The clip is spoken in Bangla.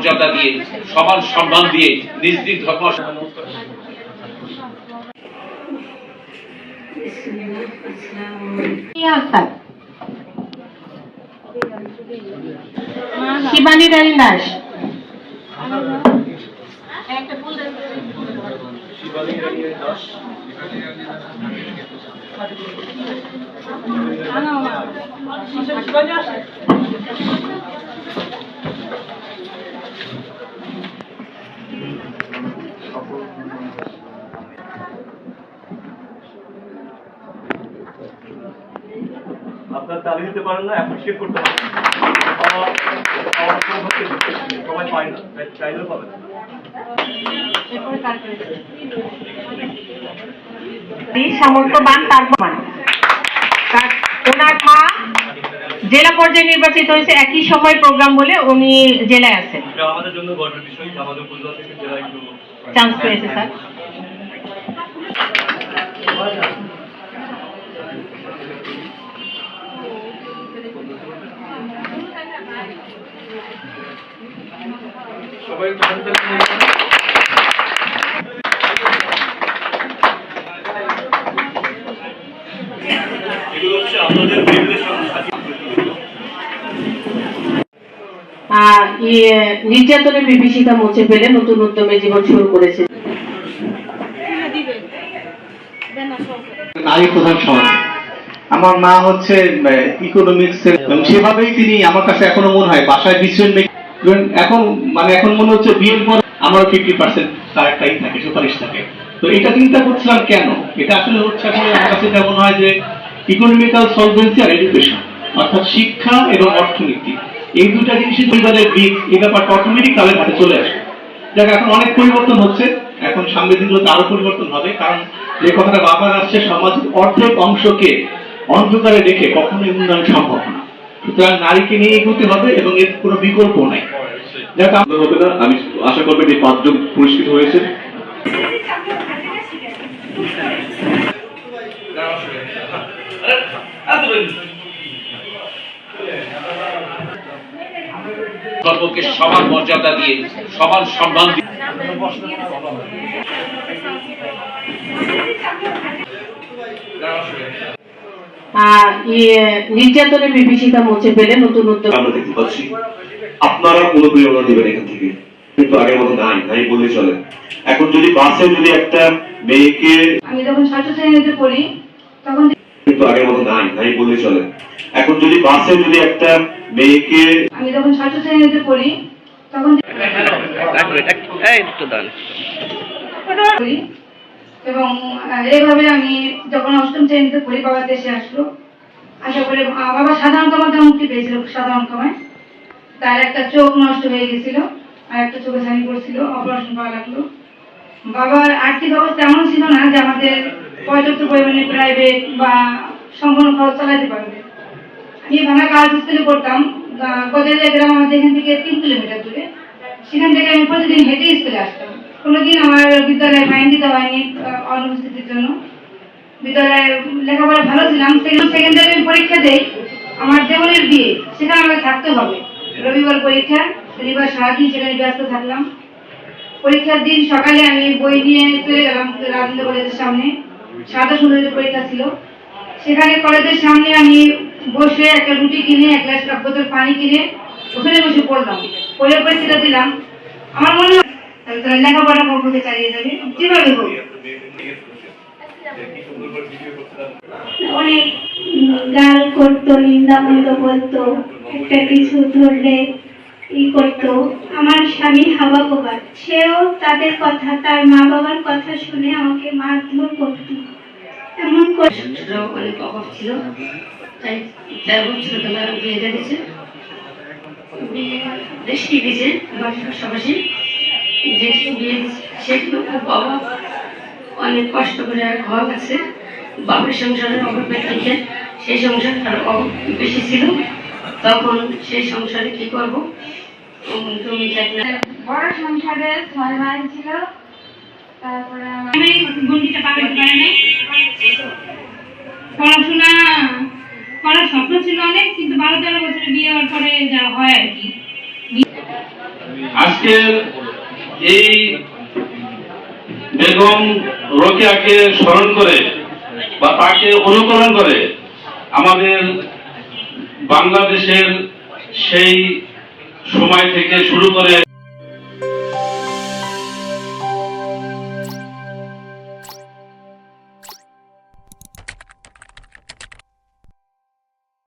মর্যাদা দিয়ে সমান সম্মান দিয়ে নিজ নিজ ধর্ম আক্তার শিবানী রানী দাস। তালি দিতে পারেন না অ্যাপ্রিসিয়েট করতে পারেন সবাই পায় না চাইলেও পাবে না। সামর্থ্যবান তার প্রমাণ। ওনার মা জেলা পর্যায়ে নির্বাচিত হয়েছে একই সময় প্রোগ্রাম বলে উনি জেলায় আছেন। আমাদের জন্য গর্বের বিষয় আমাদের উপজেলা থেকে জেলা চান্স পেয়েছে স্যার। ইয়ে, নির্যাতনের বিভীষিকা মুছে ফেলে নতুন উদ্যমে জীবন শুরু করেছে। নারী প্রধান সমাজ। আমার মা হচ্ছে ইকোনমিক্স এবং সেভাবেই তিনি আমার কাছে এখনও মনে হয় বাসায় ডিসিশন এখন মানে এখন মনে হচ্ছে বিয়ের পর আমারও ফিফটি পার্সেন্ট তার টাইম থাকে সুপারিশ থাকে। তো এটা চিন্তা করছিলাম কেন? এটা আসলে হচ্ছে এখন আমার কাছে মনে হয় যে ইকোনমিক্যাল সলভেন্সি আর এডুকেশন অর্থাৎ শিক্ষা এবং অর্থনীতি এই দুটা জিনিসই পরিবারের দিক এই ব্যাপারটা অটোমেটিক তাদের হাতে চলে আসে দেখ এখন অনেক পরিবর্তন হচ্ছে এখন সামনের দিনগুলোতে আরও পরিবর্তন হবে কারণ যে কথাটা বারবার আসছে সমাজের অর্ধেক অংশকে অন্ধকারে রেখে কখনোই উন্নয়ন সম্ভব না। সুতরাং নারীকে নিয়ে এগোতে হবে এবং এর কোনো বিকল্প নাই। হবে না আমি আশা করবেন এই পাঁচজন পুরস্কৃত হয়েছে। ধর্মকে সমান মর্যাদা দিয়ে, সমান সম্মান দিয়ে। নির্যাতনের বিভীষিকা মুছে ফেলে নতুন উদ্যম আমরা দেখতে পাচ্ছি আপনারা অনুপ্রেরণা দিবেন এখান থেকে কিন্তু আগের মতো নাই নাই বললে চলে এখন যদি বাসে যদি একটা মেয়েকে আমি যখন ষষ্ঠ শ্রেণীতে পড়ি তখন কিন্তু আগের মতো নাই নাই বললে চলে এখন যদি বাসে যদি একটা মেয়েকে আমি যখন ষষ্ঠ শ্রেণীতে পড়ি তখন এই তো পড়ি। এবং এইভাবে আমি যখন অষ্টম শ্রেণীতে পড়ি বাবা দেশে আসলো, আশা করে বাবা সাধারণত মধ্যে মুক্তি পেয়েছিল, সাধারণ সময় তার একটা চোখ নষ্ট হয়ে গেছিল, আর একটা চোখে ছানি পড়ছিল, অপারেশন করা লাগল। বাবার আর্থিক অবস্থা এমন ছিল না যে আমাদের পর্যাপ্ত পরিমাণে প্রাইভেট বা সম্পূর্ণ খরচ চালাতে পারবে। আমি ভাঙা কাজ স্কুলে পড়তাম কদেজা গ্রাম আমাদের এখান থেকে তিন কিলোমিটার দূরে। সেখান থেকে আমি প্রতিদিন হেঁটে স্কুলে আসতাম। কোনোদিন আমার বিদ্যালয়ে অনুপস্থিতির জন্য। বিদ্যালয়ে লেখাপড়া ভালো ছিলাম সেকেন্ডারি আমি পরীক্ষা দেই, আমার দেবনের বিয়ে, সেখানে আমাকে থাকতে হবে। রবিবার পরীক্ষা, শনিবার সারাদিন সেখানে ব্যস্ত থাকলাম। পরীক্ষার দিন সকালে আমি বই নিয়ে চলে গেলাম রাজেন্দ্র কলেজের সামনে, সাদা সুন্দরী পরীক্ষা ছিল। সেখানে কলেজের সামনে আমি বসে একটা রুটি কিনে, এক গ্লাস এক বোতল পানি কিনে, ওখানে বসে পড়লাম। পড়ে পরীক্ষাটা দিলাম আমার মনে হয় লেখাপড়া কখনো চালিয়ে যাবে। যেভাবে হোক অনেক গাল করতো নিন্দামূল্য বলতো, একটা কিছু ধরলে ই করতো। আমার স্বামী হাওয়া গোবার সেও তাদের কথা, তার মা বাবার কথা শুনে আমাকে মারধর করতো। এমন অনেক অভাব ছিল। তাই তেরো বছর বেলা বিয়ে দিয়েছে। পাশাপাশি বিয়ে সেগুলো খুব অভাব। অনেক কষ্ট করে ঘর আছে। বাপের সংসারের অভাবের থেকে সেই সংসার বেশি ছিল। তখন সেই সংসারে কি করব? তুমি বড় সংসারে ছয় ভাই ছিল। তারপরে আমার গন্ডিটা পাবে পারে নাই? পড়াশোনা করার স্বপ্ন ছিল অনেক কিন্তু বারো তেরো বছরে বিয়ে হওয়ার পরে যা হয় আর কি। আজকের এই বেগম রোকেয়াকে স্মরণ করে বা তাকে অনুকরণ করে আমাদের বাংলাদেশের সেই সময় থেকে শুরু করে